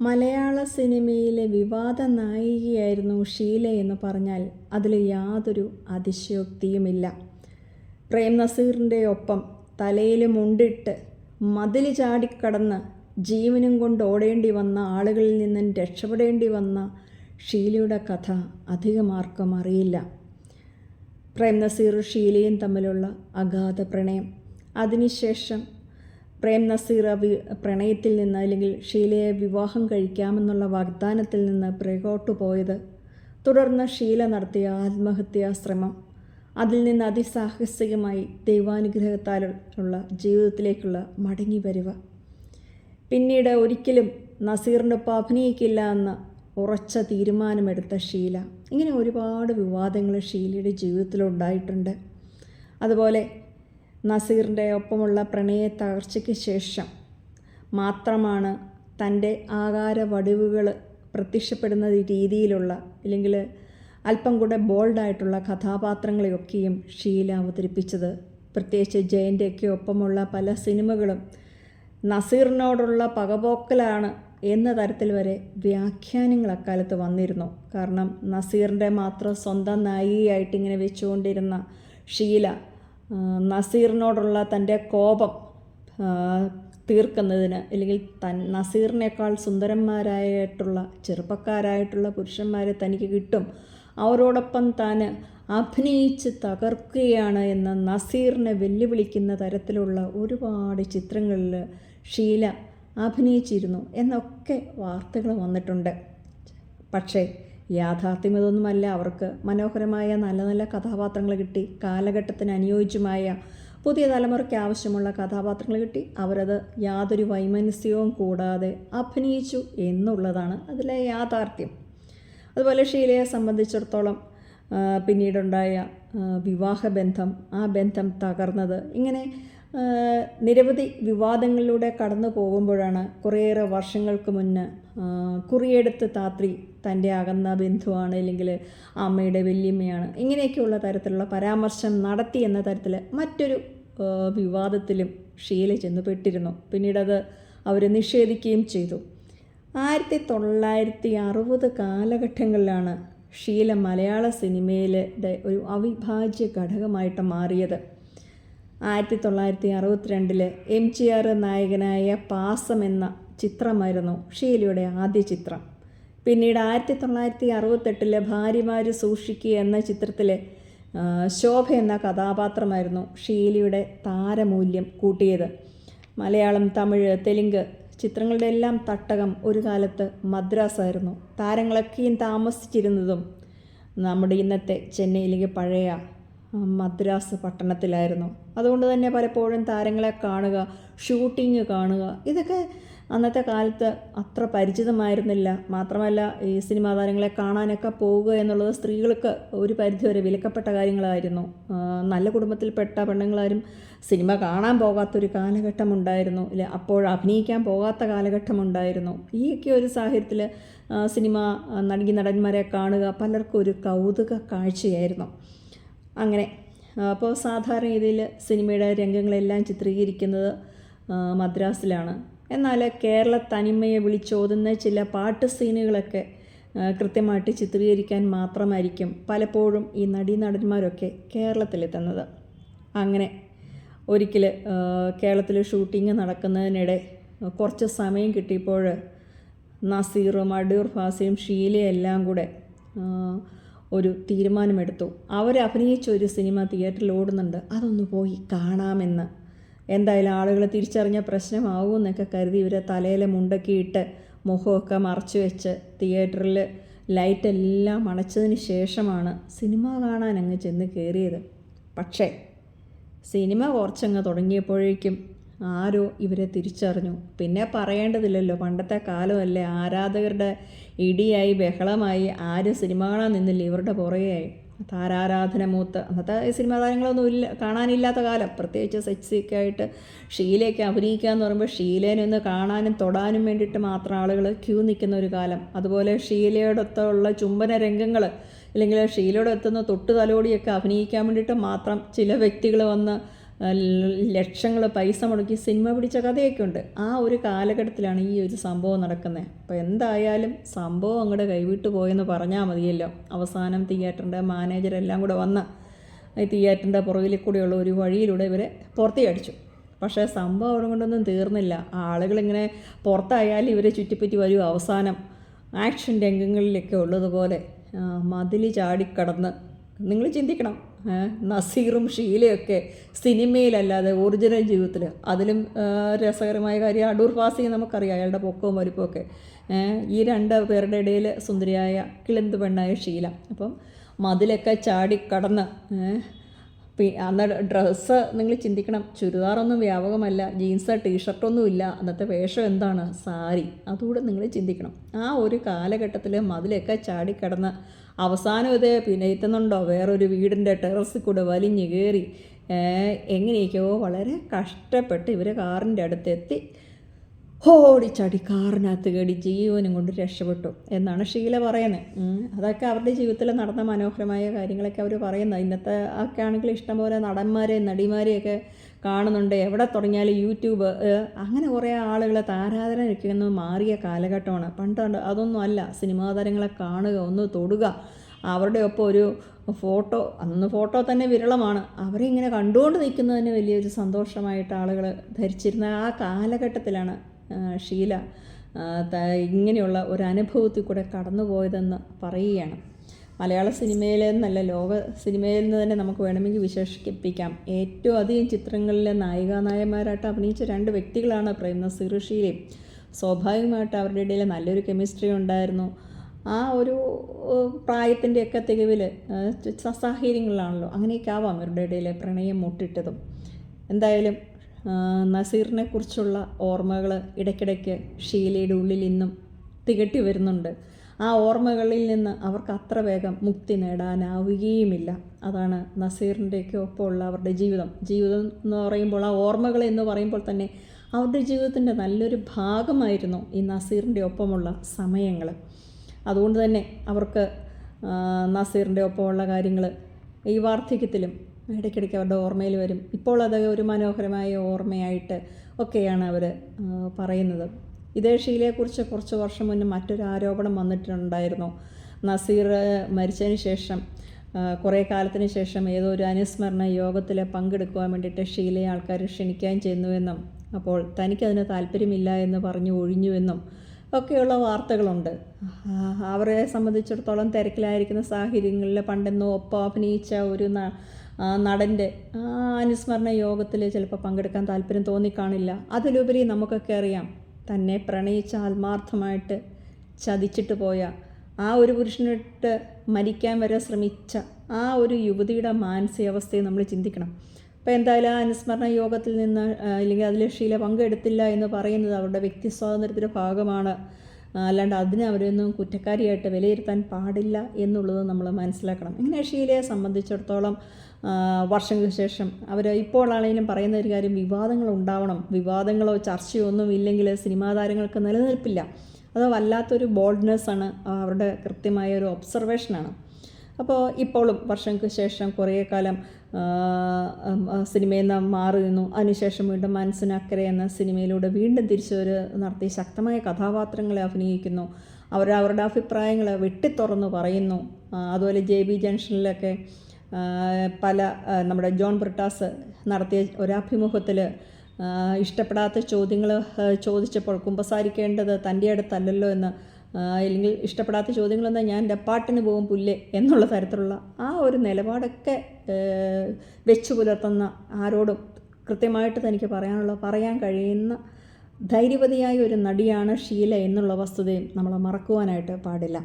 മലയാള സിനിമയിലെ വിവാദ നായികയായിരുന്നു ഷീല എന്ന് പറഞ്ഞാൽ അതിൽ യാതൊരു അതിശയോക്തിയുമില്ല. പ്രേം നസീറിന്റെ ഒപ്പം തലയിൽ മുണ്ടിട്ട് മതിൽ ചാടിക്കടന്ന് ജീവനും കൊണ്ട് ഓടേണ്ടി വന്ന ആളുകളിൽ നിന്നും രക്ഷപ്പെടേണ്ടി വന്ന ഷീലയുടെ കഥ അധികം ആർക്കും അറിയില്ല. പ്രേം നസീർ ഷീലയും തമ്മിലുള്ള അഗാധ പ്രണയം. അതിനുശേഷം പ്രേം നസീർ വി പ്രണയത്തിൽ നിന്ന് അല്ലെങ്കിൽ ഷീലയെ വിവാഹം കഴിക്കാമെന്നുള്ള വാഗ്ദാനത്തിൽ നിന്ന് പ്രകോട്ടു പോയത് തുടർന്ന് ഷീല നടത്തിയ ആത്മഹത്യാ ശ്രമം. അതിൽ നിന്ന് അതിസാഹസികമായി ദൈവാനുഗ്രഹത്താലുള്ള ജീവിതത്തിലേക്കുള്ള മടങ്ങി വരിക. പിന്നീട് ഒരിക്കലും നസീറിനൊപ്പം അഭിനയിക്കില്ല എന്ന് ഉറച്ച തീരുമാനമെടുത്ത ഷീല. ഇങ്ങനെ ഒരുപാട് വിവാദങ്ങൾ ഷീലയുടെ ജീവിതത്തിലുണ്ടായിട്ടുണ്ട്. അതുപോലെ നസീറിന്റെ ഒപ്പമുള്ള പ്രണയ തകർച്ചയ്ക്ക് ശേഷം മാത്രമാണ് തന്റെ ആകാര വടിവുകൾ പ്രത്യക്ഷപ്പെടുന്ന രീതിയിലുള്ള അല്ലെങ്കിൽ അല്പം കൂടെ ബോൾഡായിട്ടുള്ള കഥാപാത്രങ്ങളെയൊക്കെയും ഷീല അവതരിപ്പിച്ചത്. പ്രത്യേകിച്ച് ജയന്റെയൊക്കെ ഒപ്പമുള്ള പല സിനിമകളും നസീറിനോടുള്ള പകപോക്കലാണ് എന്ന തരത്തിൽ വരെ വ്യാഖ്യാനങ്ങൾ അക്കാലത്ത് വന്നിരുന്നു. കാരണം നസീറിന്റെ മാത്രം സ്വന്തം നായികയായിട്ട് ഇങ്ങനെ വെച്ചുകൊണ്ടിരുന്ന ഷീല നസീറിനോടുള്ള തന്റെ കോപം തീർക്കുന്നതിന് അല്ലെങ്കിൽ തൻ നസീറിനേക്കാൾ സുന്ദരന്മാരായിട്ടുള്ള ചെറുപ്പക്കാരായിട്ടുള്ള പുരുഷന്മാരെ തനിക്ക് കിട്ടും. അവരോടൊപ്പം താൻ അഭിനയിച്ച് തകർക്കുകയാണ് എന്ന് നസീറിനെ വെല്ലുവിളിക്കുന്ന തരത്തിലുള്ള ഒരുപാട് ചിത്രങ്ങളിൽ ഷീല അഭിനയിച്ചിരുന്നു എന്നൊക്കെ വാർത്തകൾ വന്നിട്ടുണ്ട്. പക്ഷേ യാഥാർത്ഥ്യം ഇതൊന്നുമല്ല. അവർക്ക് മനോഹരമായ നല്ല നല്ല കഥാപാത്രങ്ങൾ കിട്ടി. കാലഘട്ടത്തിന് അനുയോജ്യമായ പുതിയ തലമുറയ്ക്ക് ആവശ്യമുള്ള കഥാപാത്രങ്ങൾ കിട്ടി. അവരത് യാതൊരു വൈമനസ്യവും കൂടാതെ അഭിനയിച്ചു എന്നുള്ളതാണ് അതിലെ യാഥാർത്ഥ്യം. അതുപോലെ ഷീലയെ സംബന്ധിച്ചിടത്തോളം പിന്നീടുണ്ടായ വിവാഹബന്ധം ആ ബന്ധം തകർന്നത് ഇങ്ങനെ നിരവധി വിവാദങ്ങളിലൂടെ കടന്നു പോകുമ്പോഴാണ് കുറേയേറെ വർഷങ്ങൾക്ക് മുന്ന് കുറിയെടുത്ത് താത്രി തന്റെ അകന്ന ബന്ധുവാണ് അല്ലെങ്കിൽ അമ്മയുടെ വല്യമ്മയാണ് ഇങ്ങനെയൊക്കെയുള്ള തരത്തിലുള്ള പരാമർശം നടത്തി എന്ന തരത്തിൽ മറ്റൊരു വിവാദത്തിലും ഷീല ചെന്നുപെട്ടിരുന്നു. പിന്നീടത് അവർ നിഷേധിക്കുകയും ചെയ്തു. ആയിരത്തി തൊള്ളായിരത്തി അറുപത് കാലഘട്ടങ്ങളിലാണ് ഷീല മലയാള സിനിമയിലെ ഒരു അവിഭാജ്യ ഘടകമായിട്ട് മാറിയത്. ആയിരത്തി തൊള്ളായിരത്തി അറുപത്തിരണ്ടിൽ എം ജി ആർ നായകനായ പാസം എന്ന ചിത്രമായിരുന്നു ഷീലയുടെ ആദ്യ ചിത്രം. പിന്നീട് ആയിരത്തി തൊള്ളായിരത്തി അറുപത്തെട്ടിലെ ഭാര്യമാർ സൂക്ഷിക്കുക എന്ന ചിത്രത്തിലെ ശോഭ എന്ന കഥാപാത്രമായിരുന്നു ഷീലയുടെ താരമൂല്യം കൂട്ടിയത്. മലയാളം തമിഴ് തെലുങ്ക് ചിത്രങ്ങളുടെ എല്ലാം തട്ടകം ഒരു കാലത്ത് മദ്രാസായിരുന്നു. താരങ്ങളൊക്കെയും താമസിച്ചിരുന്നതും നമ്മുടെ ഇന്നത്തെ ചെന്നൈയിലേക്ക് പഴയ മദ്രാസ് പട്ടണത്തിലായിരുന്നു. അതുകൊണ്ട് തന്നെ പലപ്പോഴും താരങ്ങളെ കാണുക ഷൂട്ടിങ് കാണുക ഇതൊക്കെ അന്നത്തെ കാലത്ത് അത്ര പരിചിതമായിരുന്നില്ല. മാത്രമല്ല ഈ സിനിമാ താരങ്ങളെ കാണാനൊക്കെ പോവുക എന്നുള്ളത് സ്ത്രീകൾക്ക് ഒരു പരിധിവരെ വിലക്കപ്പെട്ട കാര്യങ്ങളായിരുന്നു. നല്ല കുടുംബത്തിൽപ്പെട്ട പെണ്ണുങ്ങളാരും സിനിമ കാണാൻ പോകാത്തൊരു കാലഘട്ടം ഉണ്ടായിരുന്നു ഇല്ല അപ്പോൾ അഭിനയിക്കാൻ പോകാത്ത കാലഘട്ടം ഉണ്ടായിരുന്നു ഈയൊക്കെ ഒരു സാഹചര്യത്തിൽ സിനിമ നടി നടന്മാരെ കാണുക പലർക്കും ഒരു കൗതുക കാഴ്ചയായിരുന്നു. അങ്ങനെ. അപ്പോൾ സാധാരണ രീതിയിൽ സിനിമയുടെ രംഗങ്ങളെല്ലാം ചിത്രീകരിക്കുന്നത് മദ്രാസിലാണ്. എന്നാൽ കേരള തനിമയെ വിളിച്ചോതുന്ന ചില പാട്ട് സീനുകളൊക്കെ കൃത്യമായിട്ട് ചിത്രീകരിക്കാൻ മാത്രമായിരിക്കും പലപ്പോഴും ഈ നടീനടന്മാരൊക്കെ കേരളത്തിലെത്തുന്നത്. അങ്ങനെ ഒരിക്കൽ കേരളത്തിൽ ഷൂട്ടിംഗ് നടക്കുന്നതിനിടെ കുറച്ച് സമയം കിട്ടിയപ്പോൾ നസീറും അടൂർ ഫാസിയും ഷീലയും എല്ലാം കൂടെ ഒരു തീരുമാനമെടുത്തു. അവർ അഭിനയിച്ച ഒരു സിനിമ തിയേറ്ററിൽ ഓടുന്നുണ്ട്. അതൊന്ന് പോയി കാണാമെന്ന്. എന്തായാലും ആളുകളെ തിരിച്ചറിഞ്ഞ പ്രശ്നമാകുമെന്നൊക്കെ കരുതി ഇവരെ തലയിലെ മുണ്ടക്കിയിട്ട് മുഖമൊക്കെ മറച്ചു വെച്ച് തിയേറ്ററിൽ ലൈറ്റെല്ലാം അണച്ചതിന് ശേഷമാണ് സിനിമ കാണാൻ അങ്ങ് ചെന്ന് കയറിയത്. പക്ഷേ സിനിമ കുറച്ചങ്ങ് തുടങ്ങിയപ്പോഴേക്കും ആരോ ഇവരെ തിരിച്ചറിഞ്ഞു. പിന്നെ പറയേണ്ടതില്ലല്ലോ പണ്ടത്തെ കാലമല്ലേ ആരാധകരുടെ ഇടിയായി ബഹളമായി ആരും സിനിമ കാണാൻ നിന്നില്ല ഇവരുടെ പുറകെയായി. താരാരാധന മൂത്ത് അന്നത്തെ സിനിമാ താരങ്ങളൊന്നും ഇല്ല കാണാനില്ലാത്ത കാലം. പ്രത്യേകിച്ച് സെക്സിയൊക്കെ ആയിട്ട് ഷീലയൊക്കെ അഭിനയിക്കുക എന്ന് പറയുമ്പോൾ ഷീലേനെ ഒന്ന് കാണാനും തൊടാനും വേണ്ടിയിട്ട് മാത്രം ആളുകൾ ക്യൂ നിൽക്കുന്ന ഒരു കാലം. അതുപോലെ ഷീലയോടൊത്തുള്ള ചുംബന രംഗങ്ങൾ അല്ലെങ്കിൽ ഷീലയോടൊത്തുന്ന തൊട്ടു തൊട്ട് തലോടിയൊക്കെ അഭിനയിക്കാൻ വേണ്ടിയിട്ട് മാത്രം ചില വ്യക്തികൾ വന്ന് ലക്ഷങ്ങൾ പൈസ മുടക്കി സിനിമ പിടിച്ച കഥയൊക്കെ ഉണ്ട് ആ ഒരു കാലഘട്ടത്തിലാണ് ഈ ഒരു സംഭവം നടക്കുന്നത് അപ്പോൾ എന്തായാലും സംഭവം അങ്ങോട്ട് കൈവിട്ട് പോയെന്ന് പറഞ്ഞാൽ മതിയല്ലോ. അവസാനം തിയേറ്ററിന്റെ മാനേജരെല്ലാം കൂടെ വന്ന് തിയേറ്ററിന്റെ പുറകിൽ കൂടെയുള്ള ഒരു വഴിയിലൂടെ ഇവരെ പുറത്തേ അടിച്ചു പക്ഷേ സംഭവം അവിടെ കൊണ്ടൊന്നും തീർന്നില്ല. ആളുകളിങ്ങനെ പുറത്തായാലും ഇവരെ ചുറ്റിപ്പറ്റി വരും. അവസാനം ആക്ഷൻ രംഗങ്ങളിലൊക്കെ ഉള്ളതുപോലെ മതിൽ ചാടിക്കടന്ന് നിങ്ങൾ ചിന്തിക്കണം. നസീറും ഷീലയൊക്കെ സിനിമയിലല്ലാതെ ഒറിജിനൽ ജീവിതത്തിൽ അതിലും രസകരമായ കാര്യം അടൂർ ഫാസി നമുക്കറിയാം അയാളുടെ പൊക്കവും വലിപ്പമൊക്കെ ഈ രണ്ട് പേരുടെ ഇടയിൽ സുന്ദരിയായ കിളിന്ത് പെണ്ണായ ഷീല. അപ്പം മതിലൊക്കെ ചാടിക്കടന്ന് ഏ, പി അന്ന് ഡ്രസ്സ് നിങ്ങൾ ചിന്തിക്കണം. ചുരിദാറൊന്നും വ്യാപകമല്ല. ജീൻസ് ടീഷർട്ടൊന്നും ഇല്ല. അന്നത്തെ വേഷം എന്താണ്? സാരി. അതുകൂടെ നിങ്ങൾ ചിന്തിക്കണം. ആ ഒരു കാലഘട്ടത്തിൽ മതിലൊക്കെ ചാടിക്കിടന്ന് അവസാനം ഇത് പിന്നെ എത്തുന്നുണ്ടോ? വേറൊരു വീടിന്റെ ടെറസിൽ കൂടെ വലിഞ്ഞു കയറി. എങ്ങനെയൊക്കെയോ വളരെ കഷ്ടപ്പെട്ട് ഇവർ കാറിന്റെ അടുത്തെത്തി. ഓടിച്ചാടി കാറിനകത്ത് കയറി ജീവനും കൊണ്ട് രക്ഷപ്പെട്ടു എന്നാണ് ഷീല പറയുന്നത്. അതൊക്കെ അവരുടെ ജീവിതത്തിൽ നടന്ന മനോഹരമായ കാര്യങ്ങളൊക്കെ അവർ പറയുന്നത്. ഇന്നത്തെ ഒക്കെ ആണെങ്കിൽ ഇഷ്ടംപോലെ നടന്മാരെയും നടിമാരെയൊക്കെ കാണുന്നുണ്ട്. എവിടെ തുടങ്ങിയാലും യൂട്യൂബ് അങ്ങനെ കുറേ ആളുകളെ താരാധനയ്ക്കൊന്ന് മാറിയ കാലഘട്ടമാണ്. പണ്ട് അതൊന്നും അല്ല. സിനിമാ താരങ്ങളെ കാണുക ഒന്ന് തൊടുക അവരുടെ ഒപ്പം ഒരു ഫോട്ടോ അന്ന് ഫോട്ടോ തന്നെ വിരളമാണ്. അവരെ ഇങ്ങനെ കണ്ടുകൊണ്ട് നിൽക്കുന്നതിന് വലിയൊരു സന്തോഷമായിട്ട് ആളുകൾ ധരിച്ചിരുന്ന ആ കാലഘട്ടത്തിലാണ് ഷീല ഇങ്ങനെയുള്ള ഒരു അനുഭവത്തിൽ കൂടെ കടന്നുപോയതെന്ന് പറയുകയാണ്. മലയാള സിനിമയിൽ നിന്നല്ല ലോക സിനിമയിൽ നിന്ന് തന്നെ നമുക്ക് വേണമെങ്കിൽ വിശേഷിപ്പിക്കാം. ഏറ്റവും അധികം ചിത്രങ്ങളിലെ നായികാനായന്മാരായിട്ട് അഭിനയിച്ച രണ്ട് വ്യക്തികളാണ് പ്രേം നസീർ ഷീലയും. സ്വാഭാവികമായിട്ട് അവരുടെ ഇടയിൽ നല്ലൊരു കെമിസ്ട്രി ഉണ്ടായിരുന്നു. ആ ഒരു പ്രായത്തിന്റെയൊക്കെ തികവിൽ സാഹചര്യങ്ങളിലാണല്ലോ അങ്ങനെയൊക്കെ ആവാം അവരുടെ ഇടയിലെ പ്രണയം മുട്ടിട്ടതും. എന്തായാലും നസീറിനെ കുറിച്ചുള്ള ഓർമ്മകൾ ഇടയ്ക്കിടയ്ക്ക് ഷീലയുടെ ഉള്ളിൽ ഇന്നും തികട്ടി വരുന്നുണ്ട്. ആ ഓർമ്മകളിൽ നിന്ന് അവർക്ക് അത്ര വേഗം മുക്തി നേടാനാവുകയുമില്ല. അതാണ് നസീറിന്റെയൊക്കെ ഒപ്പമുള്ള അവരുടെ ജീവിതം. ജീവിതം എന്ന് പറയുമ്പോൾ ആ ഓർമ്മകൾ എന്ന് പറയുമ്പോൾ തന്നെ അവരുടെ ജീവിതത്തിന്റെ നല്ലൊരു ഭാഗമായിരുന്നു ഈ നസീറിന്റെ ഒപ്പമുള്ള സമയങ്ങൾ. അതുകൊണ്ട് തന്നെ അവർക്ക് നസീറിന്റെ ഒപ്പമുള്ള കാര്യങ്ങൾ ഈ വാർദ്ധക്യത്തിലും ഇടയ്ക്കിടയ്ക്ക് അവരുടെ ഓർമ്മയിൽ വരും. ഇപ്പോൾ അത് ഒരു മനോഹരമായ ഓർമ്മയായിട്ട് ഒക്കെയാണ് അവർ പറയുന്നത്. ഇതേ ഷീലയെക്കുറിച്ച് കുറച്ച് വർഷം മുന്നേ മറ്റൊരു ആരോപണം വന്നിട്ടുണ്ടായിരുന്നു. നസീർ മരിച്ചതിന് ശേഷം കുറേ കാലത്തിന് ശേഷം ഏതോ ഒരു അനുസ്മരണ യോഗത്തിൽ പങ്കെടുക്കുവാൻ വേണ്ടിയിട്ട് ഷീലയെ ആൾക്കാർ ക്ഷണിക്കുകയും ചെയ്യുന്നുവെന്നും അപ്പോൾ തനിക്കതിന് താല്പര്യമില്ല എന്ന് പറഞ്ഞു ഒഴിഞ്ഞുവെന്നും ഒക്കെയുള്ള വാർത്തകളുണ്ട്. അവരെ സംബന്ധിച്ചിടത്തോളം തിരക്കിലായിരിക്കുന്ന സാഹചര്യങ്ങളിൽ പണ്ടെന്നോ ഒപ്പം അഭിനയിച്ച ഒരു നടന്റെ അനുസ്മരണ യോഗത്തിൽ ചിലപ്പോൾ പങ്കെടുക്കാൻ താല്പര്യം തോന്നിക്കാണില്ല. അതിലുപരി നമുക്കൊക്കെ അറിയാം തന്നെ പ്രണയിച്ച ആത്മാർത്ഥമായിട്ട് ചതിച്ചിട്ട് പോയ ആ ഒരു പുരുഷനിട്ട് മരിക്കാൻ വരെ ശ്രമിച്ച ആ ഒരു യുവതിയുടെ മാനസികാവസ്ഥയെ നമ്മൾ ചിന്തിക്കണം. അപ്പോൾ എന്തായാലും ആ അനുസ്മരണ യോഗത്തിൽ നിന്ന് അല്ലെങ്കിൽ അതിൽ ഷീല പങ്കെടുത്തില്ല എന്ന് പറയുന്നത് അവരുടെ വ്യക്തി സ്വാതന്ത്ര്യത്തിന്റെ ഭാഗമാണ്. അല്ലാണ്ട് അതിനെ അവരൊന്നും കുറ്റക്കാരിയായിട്ട് വിലയിരുത്താൻ പാടില്ല എന്നുള്ളത് നമ്മൾ മനസ്സിലാക്കണം. ഇങ്ങനെ ഷീലയെ സംബന്ധിച്ചിടത്തോളം വർഷങ്ങൾക്ക് ശേഷം അവർ ഇപ്പോഴാണെങ്കിലും പറയുന്ന ഒരു കാര്യം വിവാദങ്ങൾ ഉണ്ടാവണം. വിവാദങ്ങളോ ചർച്ചയോ ഒന്നും ഇല്ലെങ്കിൽ സിനിമാ താരങ്ങൾക്ക് നിലനിൽപ്പില്ല. അത് വല്ലാത്തൊരു ബോൾഡ്നെസ്സാണ് അവരുടെ കൃത്യമായ ഒരു ഒബ്സർവേഷനാണ് അപ്പോൾ ഇപ്പോഴും വർഷങ്ങൾക്ക് ശേഷം കുറേ കാലം സിനിമയിൽ നിന്ന് മാറി നിന്നു. അതിനുശേഷം വീണ്ടും മനസ്സിനക്കരെ എന്ന സിനിമയിലൂടെ വീണ്ടും തിരിച്ചവർ നടത്തി ശക്തമായ കഥാപാത്രങ്ങളെ അഭിനയിക്കുന്നു. അവർ അവരുടെ അഭിപ്രായങ്ങൾ വെട്ടിത്തുറന്ന് പറയുന്നു. അതുപോലെ ജെ ബി ജംഗ്ഷനിലൊക്കെ പല നമ്മുടെ ജോൺ ബ്രിട്ടാസ് നടത്തിയ ഒരഭിമുഖത്തിൽ ഇഷ്ടപ്പെടാത്ത ചോദ്യങ്ങൾ ചോദിച്ചപ്പോൾ കുമ്പസാരിക്കേണ്ടത് തന്റെ അടുത്തല്ലല്ലോ എന്ന് അല്ലെങ്കിൽ ഇഷ്ടപ്പെടാത്ത ചോദ്യങ്ങളെന്നാൽ ഞാൻ എന്റെ പാട്ടിന് പോകും പുല്ലേ എന്നുള്ള തരത്തിലുള്ള ആ ഒരു നിലപാടൊക്കെ വെച്ചു പുലർത്തുന്ന ആരോടും കൃത്യമായിട്ട് തനിക്ക് പറയാനുള്ള പറയാൻ കഴിയുന്ന ധൈര്യവതിയായ ഒരു നടിയാണ് ഷീല എന്നുള്ള വസ്തുതയും നമ്മൾ മറക്കുവാനായിട്ട് പാടില്ല.